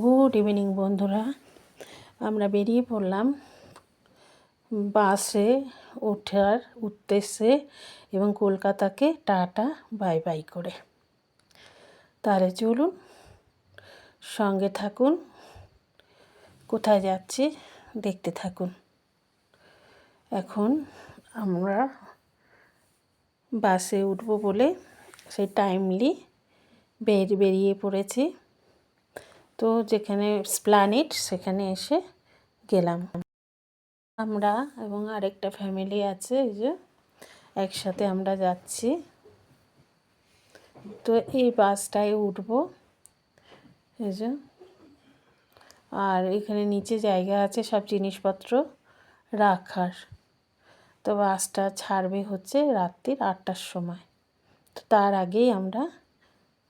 Good evening বন্ধুরা। আমরা বেরিয়ে পড়লাম বাসে ওঠার উদ্দেশ্যে এবং কলকাতাকে টাটা, বাই বাই করে। তাহলে চলুন, সঙ্গে থাকুন, কোথায় যাচ্ছি দেখতে থাকুন। এখন আমরা বাসে উঠব বলে সেই টাইমলি বের বেরিয়ে পড়েছি। তো যেখানে স্প্লানেট সেখানে এসে গেলাম। আমরা এবং আরেকটা ফ্যামিলি আছে, এই যে একসাথে আমরা যাচ্ছি। তো এই বাসটায় উঠব, এই যে। আর এখানে নিচে জায়গা আছে সব জিনিসপত্র রাখার। তো বাসটা ছাড়বে হচ্ছে রাত্রির আটটার সময়। তো তার আগেই আমরা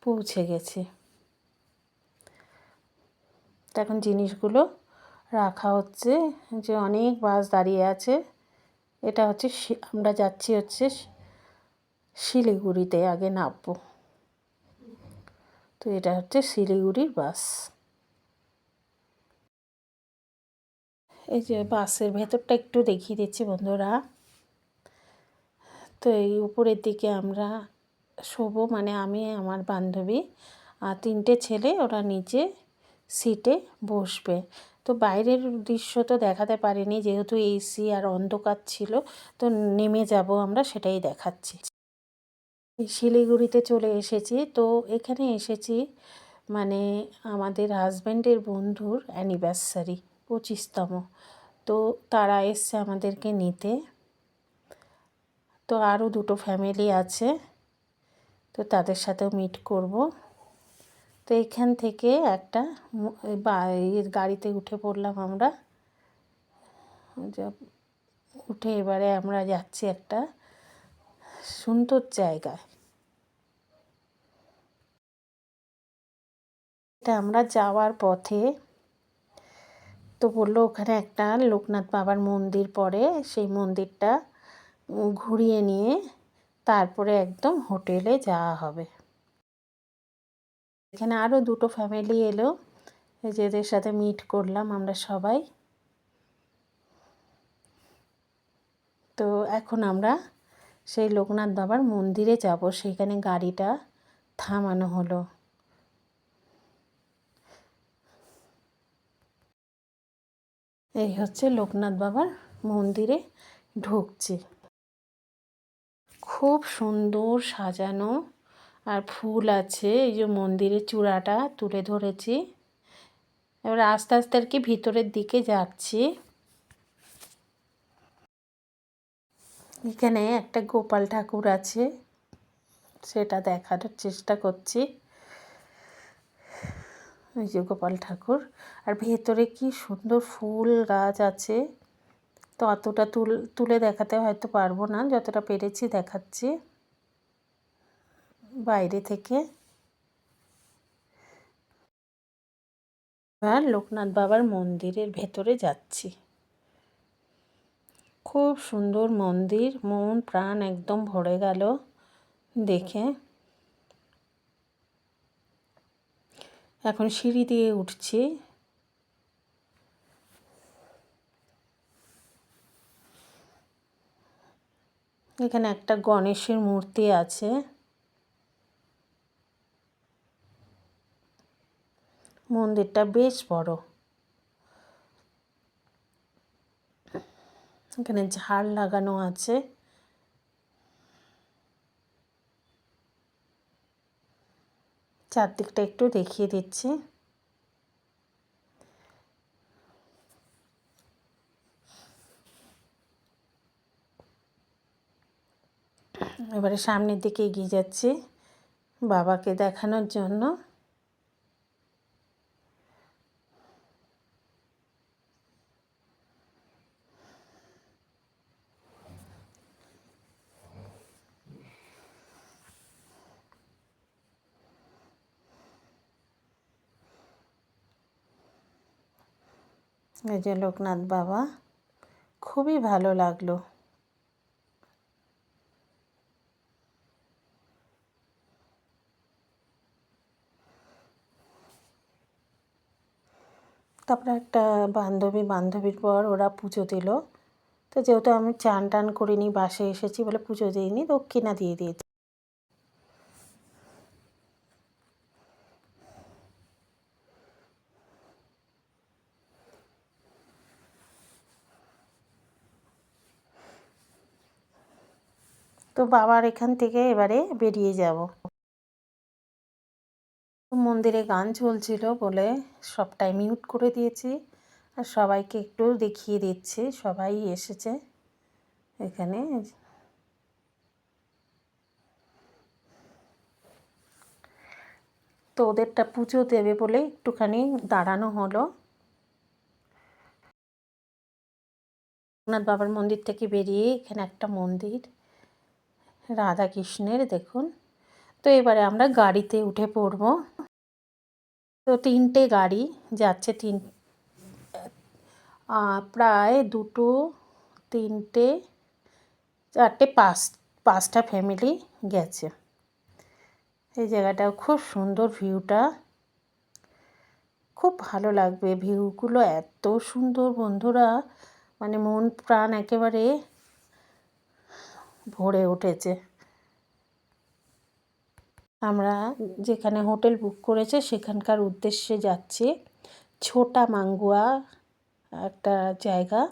পৌঁছে গেছি। তো এখন জিনিসগুলো রাখা হচ্ছে যে অনেক বাস দাঁড়িয়ে আছে। এটা হচ্ছে আমরা যাচ্ছি হচ্ছে শিলিগুড়িতে আগে নামবো। তো এটা হচ্ছে শিলিগুড়ির বাস। এই যে বাসের ভেতরটা একটু দেখিয়ে দিচ্ছি বন্ধুরা। তো এই উপরের দিকে আমরা শোবো মানে আমি, আমার বান্ধবী আর তিনটে ছেলে, ওরা নিচে সিটে বসবে। তো বাইরের দৃশ্য তো দেখাতে পারিনি, যেহেতু এসি আর অন্ধকার ছিল, তো নেমে যাব আমরা সেটাই দেখাচ্ছি। শিলিগুড়িতে চলে এসেছি, তো এখানে এসেছি মানে আমাদের হাজব্যান্ডের বন্ধুর অ্যানিভার্সারি পঁচিশতম। তো তারা এসছে আমাদেরকে নিতে। তো আরও দুটো ফ্যামিলি আছে, তো তাদের সাথেও মিট করব। তো এখান থেকে একটা গাড়িতে উঠে পড়লাম আমরা। উঠে এবারে আমরা যাচ্ছি একটা সুন্দর জায়গায়। আমরা যাওয়ার পথে তো বলল ওখানে একটা লোকনাথ বাবার মন্দির পড়ে, সেই মন্দিরটা ঘুরিয়ে নিয়ে তারপরে একদম হোটেলে যাওয়া হবে। এখানে আরও দুটো ফ্যামিলি এলো। যেদের সাথে মিট করলাম আমরা সবাই। তো এখন আমরা সেই লোকনাথ বাবার মন্দিরে যাব। সেখানে গাড়িটা থামানো হলো। এই হচ্ছে লোকনাথ বাবার মন্দিরে ঢুকছি। খুব সুন্দর সাজানো আর ফুল আছে, এই যে মন্দিরের চূড়াটা তুলে ধরেছি। এবার আস্তে আস্তে আর কি ভিতরের দিকে যাচ্ছি। এখানে একটা গোপাল ঠাকুর আছে, সেটা দেখানোর চেষ্টা করছি। ওই যে গোপাল ঠাকুর, আর ভেতরে কি সুন্দর ফুল গাছ আছে। তো অতটা তুল, তুলে দেখাতে হয়তো পারব না, যতটা পেরেছি দেখাচ্ছি। বাইরে থেকে। এবার লোকনাথ বাবার মন্দিরের ভেতরে যাচ্ছি। খুব সুন্দর মন্দির, মন, প্রাণ একদম ভরে গেল দেখে। এখন সিঁড়ি দিয়ে উঠছি। এখানে একটা গণেশের মূর্তি আছে। মন্দিরটা বেশ বড়। এখানে ঝাড় লাগানো আছে। চারদিকটা একটু দেখিয়ে দিচ্ছি। এবারে সামনের দিকে এগিয়ে যাচ্ছি বাবাকে দেখানোর জন্য। এই যে লোকনাথ বাবা, খুবই ভালো লাগল। তারপরে একটা বান্ধবী, বান্ধবীর পর ওরা পুজো দিল। তো যেহেতু আমি চান টান করিনি, বাসে এসেছি বলে পুজো দিইনি দক্ষিণা দিয়ে দিয়েছি। তো বাবার এখান থেকে এবারে বেরিয়ে যাব। মন্দিরে গান চলছিল বলে সবটাই মিউট করে দিয়েছি আর সবাইকে একটু দেখিয়ে দিচ্ছি। সবাই এসেছে এখানে। তো ওদেরটা পুজো দেবে বলে একটুখানি দাঁড়ানো হলো। বাবার মন্দির থেকে বেরিয়ে এখানে একটা মন্দির? রাধা কৃষ্ণের দেখুন। তো এবারে আমরা গাড়িতে উঠে পড়ব। তো তিনটে গাড়ি যাচ্ছে, তিন প্রায় দুটো, তিনটে, চারটে, পাঁচ, পাঁচটা ফ্যামিলি গেছে। এই জায়গাটা খুব সুন্দর ভিউটা। খুব ভালো লাগবে ভিউগুলো, এত সুন্দর বন্ধুরা। মানে মন, প্রাণ একেবারে ভরে উঠেছে। আমরা যেখানে হোটেল বুক করেছে, সেখানকার উদ্দেশ্যে যাচ্ছি। ছোটা মাঙ্গুয়া একটা জায়গা।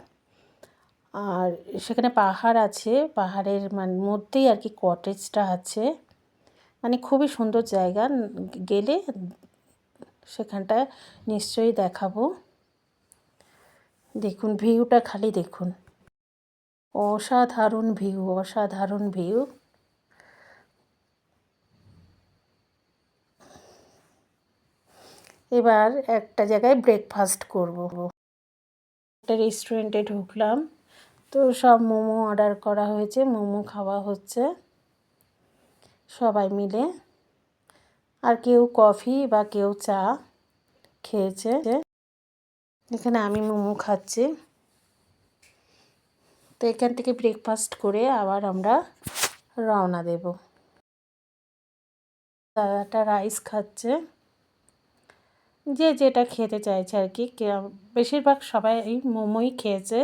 আর সেখানে পাহাড় আছে। পাহাড়ের মানে মধ্যেই আর কি কটেজটা আছে। মানে খুবই সুন্দর জায়গা। গেলে সেখানটা নিশ্চয়ই দেখাবো। দেখুন, ভিউটা খালি দেখুন। অসাধারণ ভিউ অসাধারণ ভিউ। এবার একটা জায়গায় ব্রেকফাস্ট করব। একটা রেস্টুরেন্টে ঢুকলাম, তো সব মোমো অর্ডার করা হয়েছে, মোমো খাওয়া হচ্ছে। সবাই মিলে। আর কেউ কফি বা কেউ চা খেয়েছে। এখানে আমি মোমো খাচ্ছি। তো এখান থেকে ব্রেকফাস্ট করে আবার আমরা রওনা দেব। দাদাটা রাইস খাচ্ছে। যে যেটা খেতে চাইছে আর কি। বেশিরভাগ সবাই এই মোমোই খেয়েছে।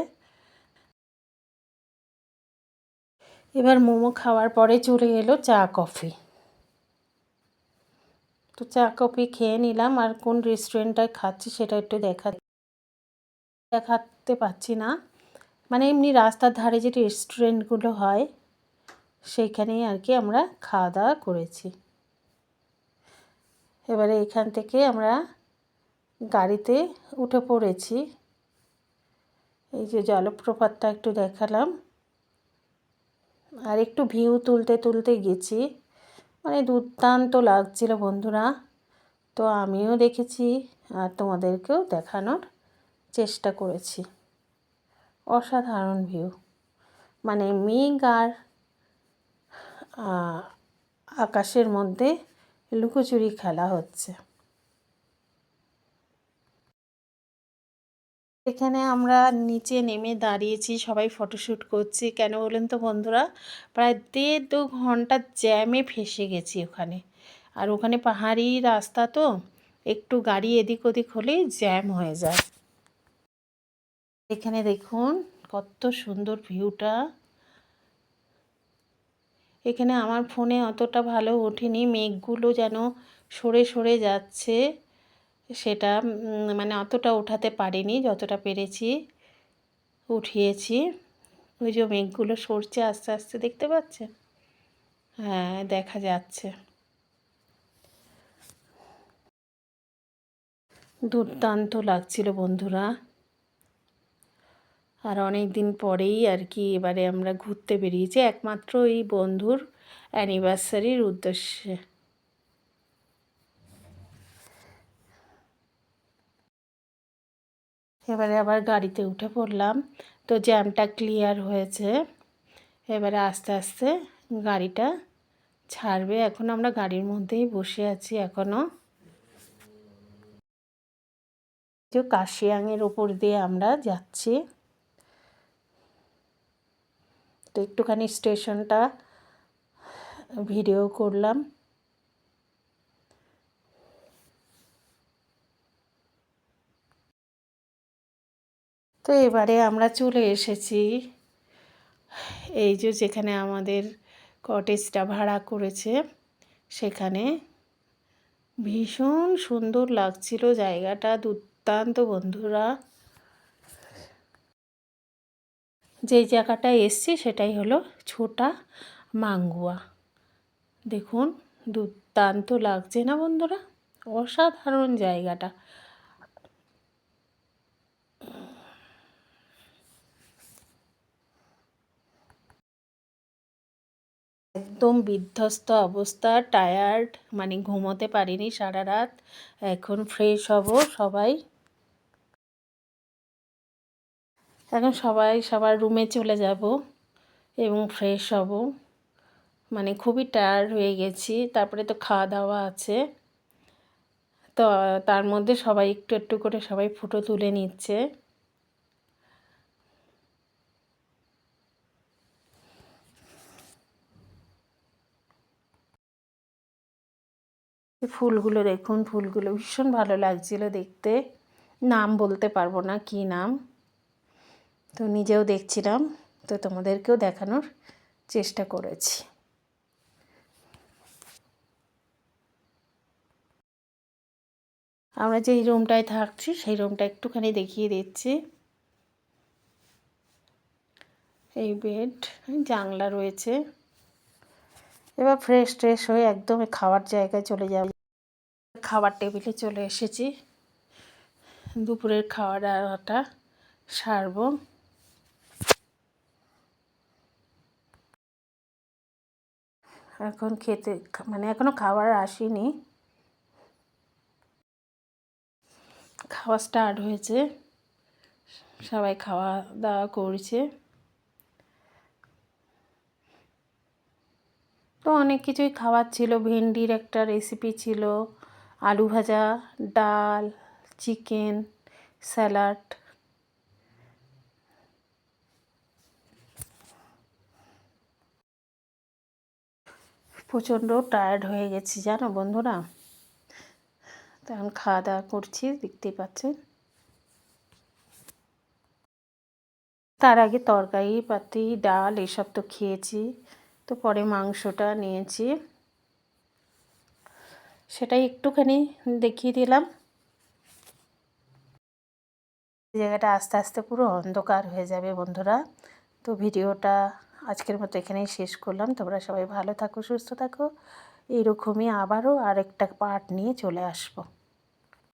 এবার মোমো খাওয়ার পরে চলে এলো চা কফি তো চা কফি খেয়ে নিলাম। আর কোন রেস্টুরেন্টটায় খাচ্ছি সেটা একটু দেখা, দেখাতে পাচ্ছি না। মানে এমনি রাস্তার ধারে যে রেস্টুরেন্টগুলো হয় সেইখানেই আর কি আমরা খাওয়া দাওয়া করেছি। এবারে এখান থেকে আমরা গাড়িতে উঠে পড়েছি। এই যে জলপ্রপাতটা একটু দেখালাম। আর একটু ভিউ তুলতে তুলতে গেছি। মানে দুর্দান্ত লাগছিল বন্ধুরা। তো আমিও দেখেছি আর তোমাদেরকেও দেখানোর চেষ্টা করেছি। অসাধারণ ভিউ মানে মেঘ আর আকাশের মধ্যে লুকোচুরি খেলা হচ্ছে। এখানে আমরা নিচে নেমে দাঁড়িয়েছি, সবাই ফটোশ্যুট করছি। কেন বলেন তো বন্ধুরা? প্রায় দেড় দু ঘণ্টা জ্যামে ফেসে গেছি ওখানে। আর ওখানে পাহাড়ি রাস্তা তো, একটু গাড়ি এদিক ওদিক হলেই জ্যাম হয়ে যায়। এখানে দেখুন কত সুন্দর ভিউটা। এখানে আমার ফোনে অতটা ভালো ওঠেনি, মেঘগুলো যেন সরে সরে যাচ্ছে, সেটা মানে অতটা ওঠাতে পারিনি, যতটা পেরেছি উঠিয়েছি। ওই যে মেঘগুলো সরছে আস্তে আস্তে, দেখতে পাচ্ছেন? হ্যাঁ দেখা যাচ্ছে। দুর্দান্ত লাগছিল বন্ধুরা। আর অনেক দিন পরেই আর কি এবারে আমরা ঘুরতে বেরিয়েছি একমাত্র এই বন্ধুর অ্যানিভার্সারির উদ্দেশ্যে। এবারে আবার গাড়িতে উঠে পড়লাম, তো জ্যামটা ক্লিয়ার হয়েছে। এবারে আস্তে আস্তে গাড়িটা ছাড়বে, এখন আমরা গাড়ির মধ্যেই বসে আছি এখনও কাশিয়াংয়ের ওপর দিয়ে আমরা যাচ্ছি। তো একটুখানি স্টেশনটা ভিডিও করলাম। তো এবারে আমরা চলে এসেছি। এই যে যেখানে আমাদের কটেজটা ভাড়া করেছে, সেখানে ভীষণ সুন্দর লাগছিল জায়গাটা, দুর্দান্ত বন্ধুরা। যেই জায়গাটায় এসছি সেটাই হলো ছোটা মাঙ্গুয়া। দেখুন, দুর্দান্ত লাগছে না বন্ধুরা? অসাধারণ জায়গাটা। একদম বিধ্বস্ত অবস্থা টায়ার্ড মানে ঘুমোতে পারিনি সারা রাত। এখন ফ্রেশ হব সবাই। এখন সবাই, সবার রুমে চলে যাব এবং ফ্রেশ হব। মানে খুবই টায়ার্ড হয়ে গেছি। তারপরে তো খাওয়া দাওয়া আছে। তো, তার মধ্যে সবাই একটু একটু করে সবাই ফটো তুলে নিচ্ছে। ফুলগুলো দেখুন, ফুলগুলো ভীষণ ভালো লাগছিল দেখতে। নাম বলতে পারব না কি নাম। তো নিজেও দেখছিলাম, তো তোমাদেরকেও দেখানোর চেষ্টা করেছি। আমরা যেই রুমটায় থাকছি, সেই রুমটা একটুখানি দেখিয়ে দিচ্ছি। এই বেড জানলা রয়েছে। এবার ফ্রেশ ট্রেশ হয়ে একদম খাওয়ার জায়গায় চলে যাব। খাবার টেবিলে চলে এসেছি। দুপুরের খাওয়া দাওয়াটা সারবো। এখন খেতে মানে এখনও খাবার আসেনি। খাওয়া স্টার্ট হয়েছে। সবাই খাওয়া দাওয়া করছে। তো অনেক কিছুই খাওয়ার ছিল। ভেন্ডির একটা রেসিপি ছিল। আলু ভাজা, ডাল চিকেন স্যালাড প্রচণ্ড টায়ার্ড হয়ে গেছি, জানো বন্ধুরা? তখন খাওয়া দাওয়া করছি, দেখতেই পাচ্ছেন। তার আগে তরকারি পাতি, ডাল, এসব তো খেয়েছি। তো পরে মাংসটা নিয়েছি। সেটাই একটুখানি দেখিয়ে দিলাম। জায়গাটা আস্তে আস্তে পুরো অন্ধকার হয়ে যাবে বন্ধুরা। তো ভিডিওটা আজকের মতো এখানেই শেষ করলাম। তোমরা সবাই ভালো থাকো, সুস্থ থাকো। এইরকমই আবারও আরেকটা পার্ট নিয়ে চলে আসব।